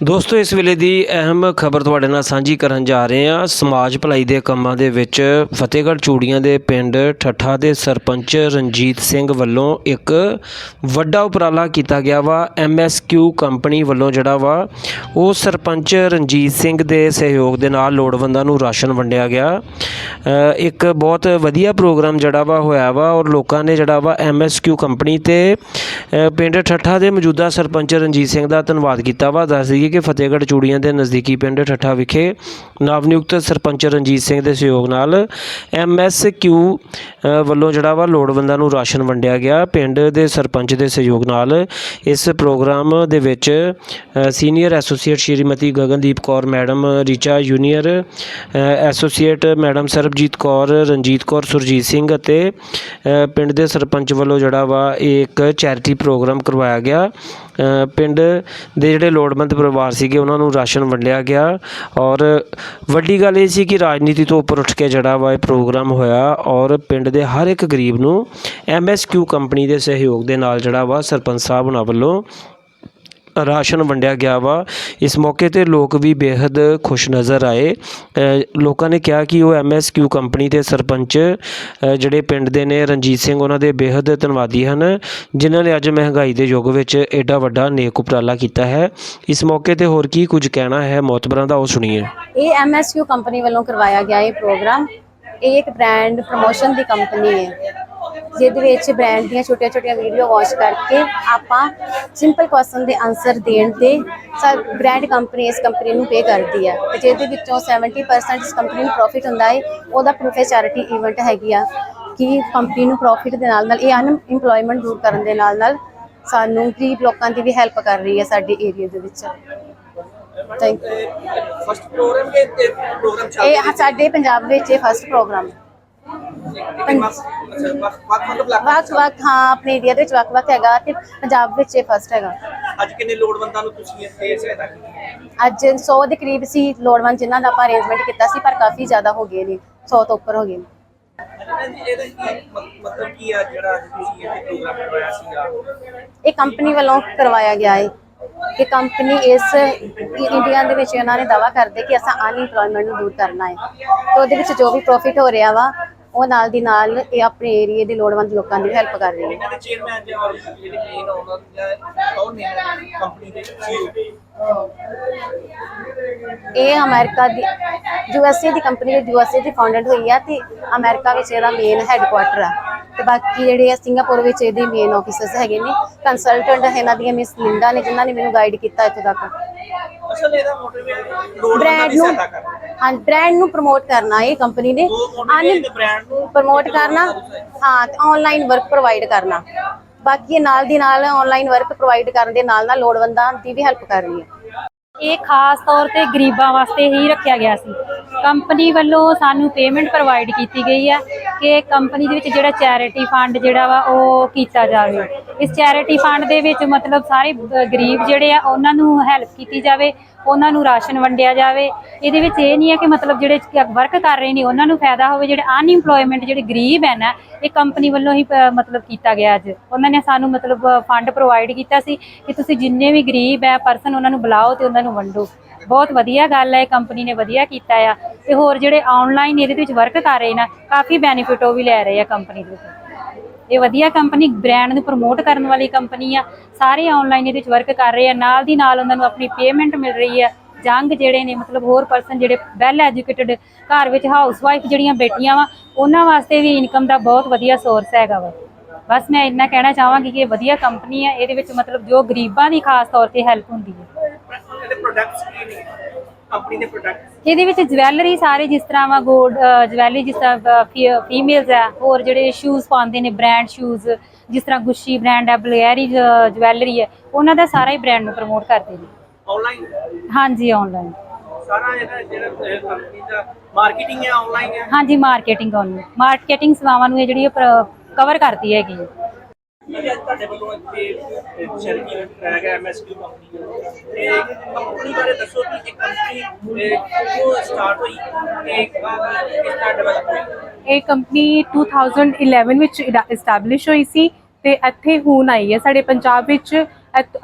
ਦੋਸਤੋ, ਇਸ ਵੇਲੇ ਦੀ ਅਹਿਮ ਖਬਰ ਤੁਹਾਡੇ ਨਾਲ ਸਾਂਝੀ ਕਰਨ ਜਾ ਰਹੇ ਹਾਂ। ਸਮਾਜ ਭਲਾਈ ਦੇ ਕੰਮਾਂ ਦੇ ਵਿੱਚ ਫਤਿਹਗੜ੍ਹ ਚੂੜੀਆਂ ਦੇ ਪਿੰਡ ਠੱਠਾ ਦੇ ਸਰਪੰਚ ਰਣਜੀਤ ਸਿੰਘ ਵੱਲੋਂ ਇੱਕ ਵੱਡਾ ਉਪਰਾਲਾ ਕੀਤਾ ਗਿਆ ਵਾ। ਐਮਐਸਕਿਊ ਕੰਪਨੀ ਵੱਲੋਂ ਜਿਹੜਾ ਵਾ, ਉਹ ਸਰਪੰਚ ਰਣਜੀਤ ਸਿੰਘ ਦੇ ਸਹਿਯੋਗ ਦੇ ਨਾਲ ਲੋੜਵੰਦਾਂ ਨੂੰ ਰਾਸ਼ਨ ਵੰਡਿਆ ਗਿਆ। ਇੱਕ ਬਹੁਤ ਵਧੀਆ ਪ੍ਰੋਗਰਾਮ ਜਿਹੜਾ ਵਾ ਹੋਇਆ ਵਾ ਔਰ ਲੋਕਾਂ ਨੇ ਜਿਹੜਾ ਵਾ ਐਮਐਸਕਿਊ ਕੰਪਨੀ ਤੇ ਪਿੰਡ ਠੱਠਾ ਦੇ ਮੌਜੂਦਾ ਸਰਪੰਚ ਰਣਜੀਤ ਸਿੰਘ ਦਾ ਧੰਨਵਾਦ ਕੀਤਾ ਵਾ। ਦੱਸਦੀ ਦਈਏ ਕਿ ਫਤਿਹਗੜ੍ਹ ਚੂੜੀਆਂ ਦੇ ਨਜ਼ਦੀਕੀ ਪਿੰਡ ਠੱਠਾ ਵਿਖੇ ਨਵ ਨਿਯੁਕਤ ਸਰਪੰਚ ਰਣਜੀਤ ਸਿੰਘ ਦੇ ਸਹਿਯੋਗ ਨਾਲ ਐਮਐਸਕਿਊ ਵੱਲੋਂ ਜਿਹੜਾ ਵਾ ਲੋੜਵੰਦਾਂ ਨੂੰ ਰਾਸ਼ਨ ਵੰਡਿਆ ਗਿਆ। ਪਿੰਡ ਦੇ ਸਰਪੰਚ ਦੇ ਸਹਿਯੋਗ ਨਾਲ ਇਸ ਪ੍ਰੋਗਰਾਮ ਦੇ ਵਿੱਚ senior associate Shrimati Gagandeep Kaur, madam Richa junior associate madam Sarabjit Kaur, Ranjit Kaur, Surjit Singh ਅਤੇ ਪਿੰਡ ਦੇ ਸਰਪੰਚ ਵੱਲੋਂ ਜਿਹੜਾ ਵਾ ਇਹ ਇੱਕ ਚੈਰਿਟੀ ਪ੍ਰੋਗਰਾਮ ਕਰਵਾਇਆ ਗਿਆ। ਪਿੰਡ ਦੇ ਜਿਹੜੇ ਲੋੜਵੰਦ ਪਰਿਵਾਰ ਸੀਗੇ, ਉਹਨਾਂ ਨੂੰ ਰਾਸ਼ਨ ਵੰਡਿਆ ਗਿਆ ਔਰ ਵੱਡੀ ਗੱਲ ਇਹ ਸੀ ਕਿ ਰਾਜਨੀਤੀ ਤੋਂ ਉੱਪਰ ਉੱਠ ਕੇ ਜਿਹੜਾ ਵਾ ਇਹ ਪ੍ਰੋਗਰਾਮ ਹੋਇਆ ਔਰ ਪਿੰਡ ਦੇ ਹਰ ਇੱਕ ਗਰੀਬ ਨੂੰ ਐਮਐਸਕਿਊ ਕੰਪਨੀ ਦੇ ਸਹਿਯੋਗ ਦੇ ਨਾਲ ਜਿਹੜਾ ਵਾ ਸਰਪੰਚ ਸਾਹਿਬ ਉਹਨਾਂ ਵੱਲੋਂ ਰਾਸ਼ਨ ਵੰਡਿਆ ਗਿਆ ਵਾ। ਇਸ ਮੌਕੇ ਤੇ ਲੋਕ ਵੀ ਬੇहद ਖੁਸ਼ ਨਜ਼ਰ ਆਏ। ਲੋਕਾਂ ਨੇ ਕਿਹਾ ਕਿ ਉਹ ਐਮਐਸਕਿਊ ਕੰਪਨੀ ਦੇ ਸਰਪੰਚ ਜਿਹੜੇ ਪਿੰਡ ਦੇ ਨੇ, ਰਣਜੀਤ ਸਿੰਘ, ਉਹਨਾਂ ਦੇ ਬੇहद ਧੰਨਵਾਦੀ ਹਨ, ਜਿਨ੍ਹਾਂ ਨੇ ਅੱਜ ਮਹਿੰਗਾਈ ਦੇ ਯੁੱਗ ਵਿੱਚ ਐਡਾ ਵੱਡਾ ਨੇਕ ਉਪਰਾਲਾ ਕੀਤਾ ਹੈ। ਇਸ ਮੌਕੇ ਤੇ ਹੋਰ ਕੀ ਕੁਝ ਕਹਿਣਾ ਹੈ ਮੌਤਬਰਾਂ ਦਾ ਉਹ ਸੁਣੀਏ। ਇਹ ਐਮਐਸਕਿਊ ਕੰਪਨੀ ਵੱਲੋਂ ਕਰਵਾਇਆ ਗਿਆ ਇਹ ਪ੍ਰੋਗਰਾਮ। ਇਹ ਇੱਕ ਬ੍ਰਾਂਡ ਪ੍ਰੋਮੋਸ਼ਨ ਦੀ ਕੰਪਨੀ ਹੈ। ਜਿਹਦੇ ਵਿੱਚ ਬ੍ਰਾਂਡ ਦੀਆਂ ਛੋਟੀਆਂ-ਛੋਟੀਆਂ ਵੀਡੀਓ ਵਾਚ ਕਰਕੇ ਆਪਾਂ ਸਿੰਪਲ ਕੁਐਸਚਨ ਦੇ ਆਨਸਰ ਦੇਣ ਤੇ ਸਰ ਬ੍ਰਾਂਡ ਕੰਪਨੀ ਇਸ ਕੰਪਨੀ ਨੂੰ ਪੇ ਕਰਦੀ ਹੈ ਤੇ ਜਿਹਦੇ ਵਿੱਚੋਂ 70% ਇਸ ਕੰਪਨੀ ਨੂੰ ਪ੍ਰੋਫਿਟ ਹੁੰਦਾ ਹੈ ਉਹਦਾ ਪ੍ਰੂਫ ਚੈਰਿਟੀ ਇਵੈਂਟ ਹੈਗੀ ਆ ਕਿ ਕੰਪਨੀ ਨੂੰ ਪ੍ਰੋਫਿਟ ਦੇ ਨਾਲ ਨਾਲ ਇਹ ਅਨਇੰਪਲੋਇਮੈਂਟ ਦੂਰ ਕਰਨ ਦੇ ਨਾਲ ਨਾਲ ਸਾਨੂੰ ਗਰੀਬ ਲੋਕਾਂ ਦੀ ਵੀ ਹੈਲਪ ਕਰ ਰਹੀ ਹੈ ਸਾਡੇ ਏਰੀਆ ਦੇ ਵਿੱਚ। ਥੈਂਕ ਯੂ ਫਸਟ ਪ੍ਰੋਗਰਾਮ ਕੇ ਤੇ ਪ੍ਰੋਗਰਾਮ ਚੱਲ ਇਹ ਸਾਡੇ ਪੰਜਾਬ ਵਿੱਚ ਇਹ ਫਸਟ ਪ੍ਰੋਗਰਾਮ ਹੈ ਵੱਖ ਮਤਲਬ ਲੱਗ ਵੱਖ ਵੱਖ ਹਾਂ ਆਪਣੇ ਏਰੀਆ ਦੇ ਵਿੱਚ ਵੱਖ ਵੱਖ ਹੈਗਾ ਤੇ ਪੰਜਾਬ ਵਿੱਚ ਇਹ ਫਸਟ ਹੈਗਾ। ਅੱਜ ਕਿੰਨੇ ਲੋੜਵੰਦਾਂ ਨੂੰ ਤੁਸੀਂ ਇੱਥੇ ਸਹਾਇਤਾ ਕੀਤੀ ਹੈ? ਅੱਜ 100 ਦੇ ਕਰੀਬ ਸੀ ਲੋੜਵੰਦ ਜਿਨ੍ਹਾਂ ਦਾ ਆਪਾਂ ਅਰੇਂਜਮੈਂਟ ਕੀਤਾ ਸੀ ਪਰ ਕਾਫੀ ਜ਼ਿਆਦਾ ਹੋ ਗਏ ਨੇ 100 ਤੋਂ ਉੱਪਰ ਹੋ ਗਏ ਨੇ। ਇਹਦਾ ਕੀ ਮ- ਮਤਲਬ ਕੀ ਆ ਜਿਹੜਾ ਅੱਜ ਤੁਸੀਂ ਇੱਥੇ ਪ੍ਰੋਗਰਾਮ ਕਰਵਾਇਆ ਸੀਗਾ? ਇਹ ਕੰਪਨੀ ਵੱਲੋਂ ਕਰਵਾਇਆ ਗਿਆ ਹੈ ਕਿ ਕੰਪਨੀ ਇਸ ਇੰਡੀਆ ਦੇ ਵਿੱਚ ਇਹਨਾਂ ਨੇ ਦਾਵਾ ਕਰਦੇ ਕਿ ਅਸਾਂ ਅਨਇੰਪਲੋਇਮੈਂਟ ਨੂੰ ਦੂਰ ਕਰਨਾ ਹੈ ਤੇ ਉਹਦੇ ਵਿੱਚ ਜੋ ਵੀ ਪ੍ਰੋਫਿਟ ਹੋ ਰਿਹਾ ਵਾ ਉਹ ਨਾਲ ਦੀ ਨਾਲ ਇਹ ਆਪਣੇ ਏਰੀਏ ਦੇ ਲੋੜਵੰਦ ਲੋਕਾਂ ਦੀ ਹੈਲਪ ਕਰ ਰਹੀ ਹੈ ਇਹਨਾਂ ਦੇ ਚੇਅਰਮੈਨ ਜਾਂ ਔਰ ਜਿਹੜੇ ਮੇਨ ਉਹਨਾਂ ਦੇ ਕੌਣ ਨੇ ਕੰਪਨੀ ਦੇ ਇਹ ਅਮਰੀਕਾ ਦੀ ਯੂਐਸਏ ਦੀ ਕੰਪਨੀ ਹੈ ਯੂਐਸਏ ਦੀ ਫਾਊਂਡਡ ਹੋਈ ਆ ਤੇ ਅਮਰੀਕਾ ਵਿੱਚ ਇਹਦਾ ਮੇਨ ਹੈੱਡਕੁਆਟਰ ਆ। ਤੇ ਬਾਕੀ ਜਿਹੜੇ ਆ ਸਿੰਗਾਪੁਰ ਵਿੱਚ ਇਹਦੇ ਮੇਨ ਆਫਿਸਸ ਹੈਗੇ ਨੇ। ਕੰਸਲਟੈਂਟ ਇਹਨਾਂ ਦੀਆਂ ਮਿਸ ਲਿੰਡਾ ਨੇ ਜਿਨ੍ਹਾਂ ਨੇ ਮੈਨੂੰ ਗਾਈਡ ਕੀਤਾ ਇੱਥੋਂ ਤੱਕ। ਅਸਲ ਇਹਦਾ ਮੋਟਿਵ ਹੈ ਬ੍ਰਾਂਡ ਦੀ ਨੂੰ ਸਹਾਇਤਾ ਕਰਨਾ। ਹਾਂ ਬ੍ਰਾਂਡ ਨੂੰ ਪ੍ਰਮੋਟ ਕਰਨਾ ਇਹ ਕੰਪਨੀ ਨੇ। ਬ੍ਰਾਂਡ ਨੂੰ ਪ੍ਰਮੋਟ ਕਰਨਾ। ਹਾਂ। ਤੇ ਆਨਲਾਈਨ ਵਰਕ ਪ੍ਰੋਵਾਈਡ ਕਰਨਾ। ਬਾਕੀ ਇਹ ਨਾਲ ਦੀ ਨਾਲ ਆਨਲਾਈਨ ਵਰਕ ਪ੍ਰੋਵਾਈਡ ਕਰਨ ਦੇ ਨਾਲ ਨਾਲ ਲੋੜਵੰਦਾਂ ਦੀ ਵੀ ਹੈਲਪ ਕਰ ਰਹੀ ਹੈ। ਇਹ ਖਾਸ ਤੌਰ ਤੇ ਗਰੀਬਾਂ ਵਾਸਤੇ ਹੀ ਰੱਖਿਆ ਗਿਆ ਸੀ। ਕੰਪਨੀ ਵੱਲੋਂ ਸਾਨੂੰ ਪੇਮੈਂਟ ਪ੍ਰੋਵਾਈਡ ਕੀਤੀ ਗਈ ਹੈ ਕਿ ਕੰਪਨੀ ਦੇ ਵਿੱਚ ਜਿਹੜਾ ਚੈਰਿਟੀ ਫੰਡ ਜਿਹੜਾ ਵਾ ਉਹ ਕੀਤਾ ਜਾਵੇ। ਇਸ ਚੈਰਿਟੀ ਫੰਡ ਦੇ ਵਿੱਚ ਮਤਲਬ ਸਾਰੇ ਗਰੀਬ ਜਿਹੜੇ ਆ, ਉਹਨਾਂ ਨੂੰ ਹੈਲਪ ਕੀਤੀ ਜਾਵੇ, ਉਹਨਾਂ ਨੂੰ ਰਾਸ਼ਨ ਵੰਡਿਆ ਜਾਵੇ। ਇਹਦੇ ਵਿੱਚ ਇਹ ਨਹੀਂ ਹੈ ਕਿ ਮਤਲਬ ਜਿਹੜੇ ਵਰਕ ਕਰ ਰਹੇ ਨੇ, ਉਹਨਾਂ ਨੂੰ ਫਾਇਦਾ ਹੋਵੇ, ਜਿਹੜੇ ਅਨਇੰਪਲੋਇਮੈਂਟ ਜਿਹੜੇ ਗਰੀਬ ਹੈ ਨਾ, ਇਹ ਕੰਪਨੀ ਵੱਲੋਂ ਹੀ ਪ- ਮਤਲਬ ਕੀਤਾ ਗਿਆ ਅੱਜ। ਉਹਨਾਂ ਨੇ ਸਾਨੂੰ ਮਤਲਬ ਫੰਡ ਪ੍ਰੋਵਾਈਡ ਕੀਤਾ ਸੀ ਕਿ ਤੁਸੀਂ ਜਿੰਨੇ ਵੀ ਗਰੀਬ ਹੈ ਪਰਸਨ ਉਹਨਾਂ ਨੂੰ ਬੁਲਾਓ ਤੇ ਉਹਨਾਂ ਨੂੰ ਵੰਡੋ। ਬਹੁਤ ਵਧੀਆ ਗੱਲ ਹੈ ਕੰਪਨੀ ਨੇ ਵਧੀਆ ਕੀਤਾ ਆ। ਤੇ ਹੋਰ ਜਿਹੜੇ ਆਨਲਾਈਨ ਇਹਦੇ ਵਿੱਚ ਵਰਕ ਕਰ ਰਹੇ ਨਾ, ਕਾਫੀ ਬੈਨੀਫਿਟ ਉਹ ਵੀ ਲੈ ਰਹੇ ਆ ਕੰਪਨੀ ਦੇ ਵਿੱਚ। ਇਹ ਵਧੀਆ ਕੰਪਨੀ ਬ੍ਰਾਂਡ ਨੂੰ ਪ੍ਰਮੋਟ ਕਰਨ ਵਾਲੀ ਕੰਪਨੀ ਆ। ਸਾਰੇ ਆਨਲਾਈਨ ਇਹਦੇ ਵਿੱਚ ਵਰਕ ਕਰ ਰਹੇ ਆ, ਨਾਲ ਦੀ ਨਾਲ ਉਹਨਾਂ ਨੂੰ ਆਪਣੀ ਪੇਮੈਂਟ ਮਿਲ ਰਹੀ ਆ। ਜੰਗ ਜਿਹੜੇ ਨੇ, ਮਤਲਬ ਹੋਰ ਪਰਸਨ ਜਿਹੜੇ ਵੈਲ ਐਜੂਕੇਟਡ ਘਰ ਵਿੱਚ ਹਾਊਸ ਵਾਈਫ ਜਿਹੜੀਆਂ ਬੇਟੀਆਂ ਵਾ, ਉਹਨਾਂ ਵਾਸਤੇ ਵੀ ਇਨਕਮ ਦਾ ਬਹੁਤ ਵਧੀਆ ਸੋਰਸ ਹੈਗਾ ਵਾ। ਬਸ ਮੈਂ ਇੰਨਾ ਕਹਿਣਾ ਚਾਹਾਂਗੀ ਕਿ ਇਹ ਵਧੀਆ ਕੰਪਨੀ ਆ, ਇਹਦੇ ਵਿੱਚ ਮਤਲਬ ਜੋ ਗਰੀਬਾਂ ਦੀ ਖਾਸ ਤੌਰ ਤੇ ਹੈਲਪ ਹੁੰਦੀ ਹੈ ਇਹਦੇ ਪ੍ਰੋਡਕਟਸ ਕੀ ਨੇ? ਕੰਪਨੀ ਦੇ ਪ੍ਰੋਡਕਟਸ ਇਹਦੇ ਵਿੱਚ ਜਵੈਲਰੀ ਸਾਰੇ ਜਿਸ ਤਰ੍ਹਾਂ ਵਾ ਗੋਲਡ ਜਵੈਲਰੀ ਜਿਸ ਤਰ੍ਹਾਂ ਫੀਮੇਲਸ ਆ ਹੋਰ ਜਿਹੜੇ ਸ਼ੂਜ਼ ਪਾਉਂਦੇ ਨੇ ਬ੍ਰਾਂਡ ਸ਼ੂਜ਼ ਜਿਸ ਤਰ੍ਹਾਂ ਗੁੱਚੀ ਬ੍ਰਾਂਡ ਹੈ ਬਲੇਰੀ ਜਵੈਲਰੀ ਹੈ ਉਹਨਾਂ ਦਾ ਸਾਰਾ ਹੀ ਬ੍ਰਾਂਡ ਨੂੰ ਪ੍ਰਮੋਟ ਕਰਦੇ ਨੇ। ਆਨਲਾਈਨ ਹਾਂਜੀ ਆਨਲਾਈਨ ਸਾਰਾ ਇਹਦਾ ਜਿਹੜਾ ਕੰਪਨੀ ਦਾ ਮਾਰਕੀਟਿੰਗ ਹੈ ਆਨਲਾਈਨ ਹੈ ਹਾਂਜੀ ਮਾਰਕੀਟਿੰਗ ਆਨ ਮਾਰਕੀਟਿੰਗ ਸੇਵਾਵਾਂ ਨੂੰ ਇਹ ਜਿਹੜੀ ਕਵਰ ਕਰਦੀ ਹੈਗੀ ਹੈ ਇਹ ਅੱਜ ਤੁਹਾਡੇ ਵੱਲੋਂ ਇੱਥੇ ਚੈਰਿਟੀ ਇਵੈਂਟ ਕਰਾਇਆ ਗਿਆ ਐਮਐਸਕਿਊ ਕੰਪਨੀ ਵੱਲੋਂ ਤੇ ਕੰਪਨੀ ਬਾਰੇ ਦੱਸੋ ਕਿ ਇਹ ਕੰਪਨੀ ਕਿਉਂ ਸਟਾਰਟ ਹੋਈ ਤੇ ਕਿਸ ਤਰ੍ਹਾਂ ਡਿਵੈਲਪ ਹੋਈ? ਇਹ ਕੰਪਨੀ 2011 ਵਿੱਚ ਇਸਟੈਬਲਿਸ਼ ਹੋਈ ਸੀ ਤੇ ਇੱਥੇ ਹੁਣ ਆਈ ਹੈ। ਸਾਡੇ ਪੰਜਾਬ ਵਿੱਚ ਇਤ-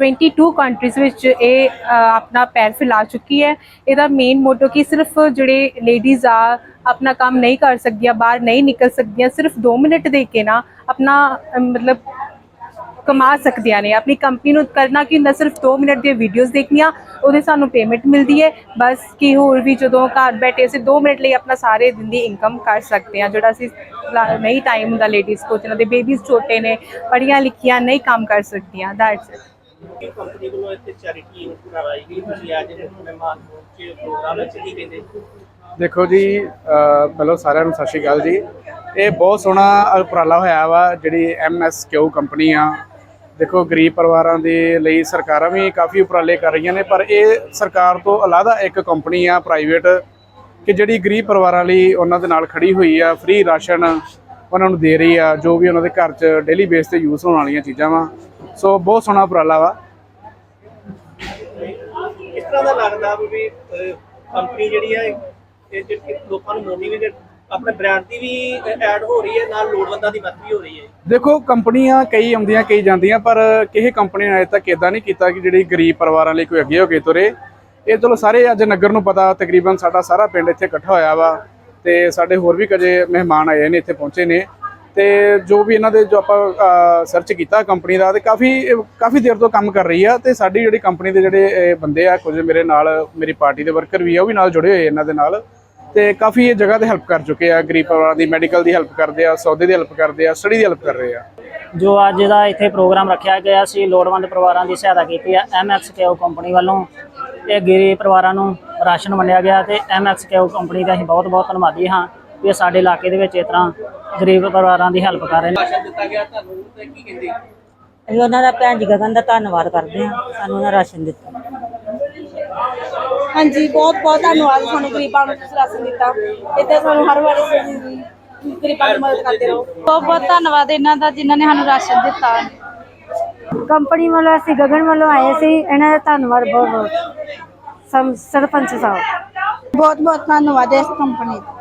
22 ਕੰਟਰੀਜ਼ ਵਿੱਚ ਇਹ ਆਪਣਾ ਪੈਰ ਫੈਲਾ ਚੁੱਕੀ ਹੈ। ਇਹਦਾ ਮੇਨ ਮੋਟੋ ਕਿ ਸਿਰਫ ਜਿਹੜੇ ਲੇਡੀਜ਼ ਆ, ਆਪਣਾ ਕੰਮ ਨਹੀਂ ਕਰ ਸਕਦੀਆਂ, ਬਾਹਰ ਨਹੀਂ ਨਿਕਲ ਸਕਦੀਆਂ, ਸਿਰਫ 2 ਮਿੰਟ ਦੇ ਕੇ ਨਾ ਆਪਣਾ ਮਤਲਬ ਕਮਾ ਸਕਦੀਆਂ ਨੇ। ਆਪਣੀ ਕੰਪਨੀ ਨੂੰ ਕਰਨਾ ਕਿ ਹੁੰਦਾ, ਸਿਰਫ 2 ਮਿੰਟ ਦੀਆਂ ਵੀਡੀਓਜ਼ ਦੇਖਣੀਆਂ, ਉਹਦੇ ਸਾਨੂੰ ਪੇਮੈਂਟ ਮਿਲਦੀ ਹੈ। ਬਸ ਕਿ ਹੋਰ ਵੀ ਜਦੋਂ ਘਰ ਬੈਠੇ ਅਸੀਂ 2 ਮਿੰਟ ਲਈ ਆਪਣਾ ਸਾਰੇ ਦਿਨ ਦੀ ਇਨਕਮ ਕਰ ਸਕਦੇ ਹਾਂ, ਜਿਹੜਾ ਅਸੀਂ ਨਹੀਂ ਟਾਈਮ ਹੁੰਦਾ ਲੇਡੀਜ਼ ਕੋਲ ਜਿਹਨਾਂ ਦੇ ਬੇਬੀਜ਼ ਛੋਟੇ ਨੇ, ਪੜ੍ਹੀਆਂ ਲਿਖੀਆਂ, ਨਹੀਂ ਕੰਮ ਕਰ ਸਕਦੀਆਂ ਦੈਟਸ ਇਟ ਕਿ ਕੰਪਨੀ ਵੱਲੋਂ ਇੱਥੇ ਚੈਰਿਟੀ ਇਵੈਂਟ ਕਰਵਾਈ ਗਈ। ਤੁਸੀਂ ਅੱਜ ਮਹਿਮਾਨ ਪਹੁੰਚੇ ਪ੍ਰੋਗਰਾਮ ਵਿੱਚ ਕੀ ਕਹਿੰਦੇ ਦੇਖੋ ਜੀ ਅ, ਪਹਿਲਾਂ ਸਾਰਿਆਂ ਨੂੰ ਸਤਿ ਸ਼੍ਰੀ ਅਕਾਲ ਜੀ। ਇਹ ਬਹੁਤ ਸੋਹਣਾ ਉਪਰਾਲਾ ਹੋਇਆ ਵਾ ਜਿਹੜੀ ਐਮਐਸਕਿਊ ਕੰਪਨੀ ਆ। ਦੇਖੋ ਗਰੀਬ ਪਰਿਵਾਰਾਂ ਦੇ ਲਈ ਸਰਕਾਰਾਂ ਵੀ ਕਾਫੀ ਉਪਰਾਲੇ ਕਰ ਰਹੀਆਂ ਨੇ ਪਰ ਇਹ ਸਰਕਾਰ ਤੋਂ ਅਲਾਦਾ ਇੱਕ ਕੰਪਨੀ ਆ ਪ੍ਰਾਈਵੇਟ ਕਿ ਜਿਹੜੀ ਗਰੀਬ ਪਰਿਵਾਰਾਂ ਲਈ ਉਹਨਾਂ ਦੇ ਨਾਲ ਖੜੀ ਹੋਈ ਆ ਫ੍ਰੀ ਰਾਸ਼ਨ ਉਹਨਾਂ ਨੂੰ ਦੇ ਰਹੀ ਆ ਜੋ ਵੀ ਉਹਨਾਂ ਦੇ ਘਰ 'ਚ ਡੇਲੀ ਬੇਸ ਤੇ ਯੂਜ਼ ਹੋਣ ਵਾਲੀਆਂ ਚੀਜ਼ਾਂ ਵਾ। ਸੋ ਬਹੁਤ ਸੋਹਣਾ ਉਪਰਾਲਾ ਵਾ। ਇਸ ਤਰ੍ਹਾਂ ਦਾ ਲੱਗਦਾ ਵੀ ਕੰਪਨੀ ਜਿਹੜੀ ਹੈ ਇਹ ਜਿਹੜੀ ਲੋਕਾਂ ਨੂੰ ਮੋਟੀਵੇਟ ਆਪਣੇ ਬ੍ਰਾਂਡ ਦੀ ਵੀ ਐਡ ਹੋ ਰਹੀ ਹੈ ਨਾਲ ਲੋੜਵੰਦਾਂ ਦੀ ਮਦਦ ਵੀ ਹੋ ਰਹੀ ਹੈ। ਦੇਖੋ ਕੰਪਨੀਆਂ ਕਈ ਆਉਂਦੀਆਂ ਕਈ ਜਾਂਦੀਆਂ ਪਰ ਕਿਸੇ ਕੰਪਨੀ ਨੇ ਅਜੇ ਤੱਕ ਇਦਾਂ ਨਹੀਂ ਕੀਤਾ ਕਿ ਜਿਹੜੀ ਗਰੀਬ ਪਰਿਵਾਰਾਂ ਲਈ ਕੋਈ ਅੱਗੇ ਹੋ ਕੇ ਤੁਰੇ। ਇਹ ਚਲੋ ਸਾਰੇ ਅੱਜ ਨਗਰ ਨੂੰ ਪਤਾ ਤਕਰੀਬਨ ਸਾਡਾ ਸਾਰਾ ਪਿੰਡ ਇੱਥੇ ਇਕੱਠਾ ਹੋਇਆ ਵਾ। ਤੇ ਸਾਡੇ ਹੋਰ ਵੀ ਕਦੇ ਮਹਿਮਾਨ ਆਏ ਨੇ ਇੱਥੇ ਪਹੁੰਚੇ ਨੇ। ਤੇ ਜੋ ਵੀ ਇਹਨਾਂ ਦੇ ਜੋ ਆਪਾਂ ਸਰਚ ਕੀਤਾ ਕੰਪਨੀ ਦਾ ਤੇ ਕਾਫੀ ਕਾਫੀ ਦੇਰ ਤੋਂ ਕੰਮ ਕਰ ਰਹੀ ਆ ਤੇ ਸਾਡੀ ਜਿਹੜੀ ਕੰਪਨੀ ਦੇ ਜਿਹੜੇ ਬੰਦੇ ਆ ਕੁਝ ਮੇਰੇ ਨਾਲ, ਮੇਰੀ ਪਾਰਟੀ ਦੇ ਵਰਕਰ ਵੀ ਆ, ਉਹ ਵੀ ਨਾਲ ਜੁੜੇ ਹੋਏ ਇਹਨਾਂ ਦੇ ਨਾਲ। ਤੇ ਕਾਫੀ ਇਹ ਜਗ੍ਹਾ ਤੇ ਹੈਲਪ ਕਰ ਚੁੱਕੇ ਆ ਗਰੀਬ ਪਰਿਵਾਰਾਂ ਦੀ ਮੈਡੀਕਲ ਦੀ ਹੈਲਪ ਕਰਦੇ ਆ ਸੌਦੇ ਦੀ ਹੈਲਪ ਕਰਦੇ ਆ ਸਟੱਡੀ ਦੀ ਹੈਲਪ ਕਰ ਰਹੇ ਆ। ਜੋ ਅੱਜ ਦਾ ਇੱਥੇ ਪ੍ਰੋਗਰਾਮ ਰੱਖਿਆ ਗਿਆ ਸੀ ਲੋੜਵੰਦ ਪਰਿਵਾਰਾਂ ਦੀ ਸਹਾਇਤਾ ਕੀਤੀ ਹੈ ਐਮਐਕਸਕੇਓ ਕੰਪਨੀ ਵੱਲੋਂ। ਇਹ ਗਰੀਬ ਪਰਿਵਾਰਾਂ ਨੂੰ ਰਾਸ਼ਨ ਵੰਡਿਆ ਗਿਆ ਤੇ ਐਮਐਕਸਕੇਓ ਕੰਪਨੀ ਦਾ ਅਸੀਂ ਬਹੁਤ ਬਹੁਤ ਧੰਨਵਾਦੀ ਹਾਂ ਕਿ ਇਹ ਸਾਡੇ ਇਲਾਕੇ ਦੇ ਵਿੱਚ ਇਸ ਤਰ੍ਹਾਂ ਗਰੀਬ ਪਰਿਵਾਰਾਂ ਦੀ ਹੈਲਪ ਕਰ ਰਹੇ ਨੇ। ਰਾਸ਼ਨ ਦਿੱਤਾ ਗਿਆ ਤੁਹਾਨੂੰ ਤੇ ਕੀ ਕਹਿੰਦੇ? ਅਸੀਂ ਉਹਨਾਂ ਦਾ ਭੈਣ ਜੀ ਗਗਨ ਦਾ ਧੰਨਵਾਦ ਕਰਦੇ ਹਾਂ ਸਾਨੂੰ ਉਹਨਾਂ ਰਾਸ਼ਨ ਦਿੱਤਾ। ਹਾਂਜੀ ਬਹੁਤ ਬਹੁਤ ਧੰਨਵਾਦ ਤੁਹਾਨੂੰ ਗਰੀਬਾਂ ਨੂੰ ਤੁਸੀਂ ਰਾਸ਼ਨ ਦਿੱਤਾ। ਇੱਦਾਂ ਸਾਨੂੰ ਹਰ ਵਾਰੀ ਗਰੀਬਾਂ ਦੀ ਮਦਦ ਕਰਦੇ ਰਹੋ। ਬਹੁਤ ਬਹੁਤ ਧੰਨਵਾਦ ਇਹਨਾਂ ਦਾ ਜਿਨ੍ਹਾਂ ਨੇ ਸਾਨੂੰ ਰਾਸ਼ਨ ਦਿੱਤਾ। ਕੰਪਨੀ ਵੱਲੋਂ ਅਸੀਂ ਗਗਨ ਵੱਲੋਂ ਆਏ ਸੀ ਇਹਨਾਂ ਦਾ ਧੰਨਵਾਦ ਬਹੁਤ ਬਹੁਤ। ਸਰਪੰਚ ਸਾਹਿਬ। ਬਹੁਤ ਬਹੁਤ ਧੰਨਵਾਦ ਇਸ ਕੰਪਨੀ ਦਾ।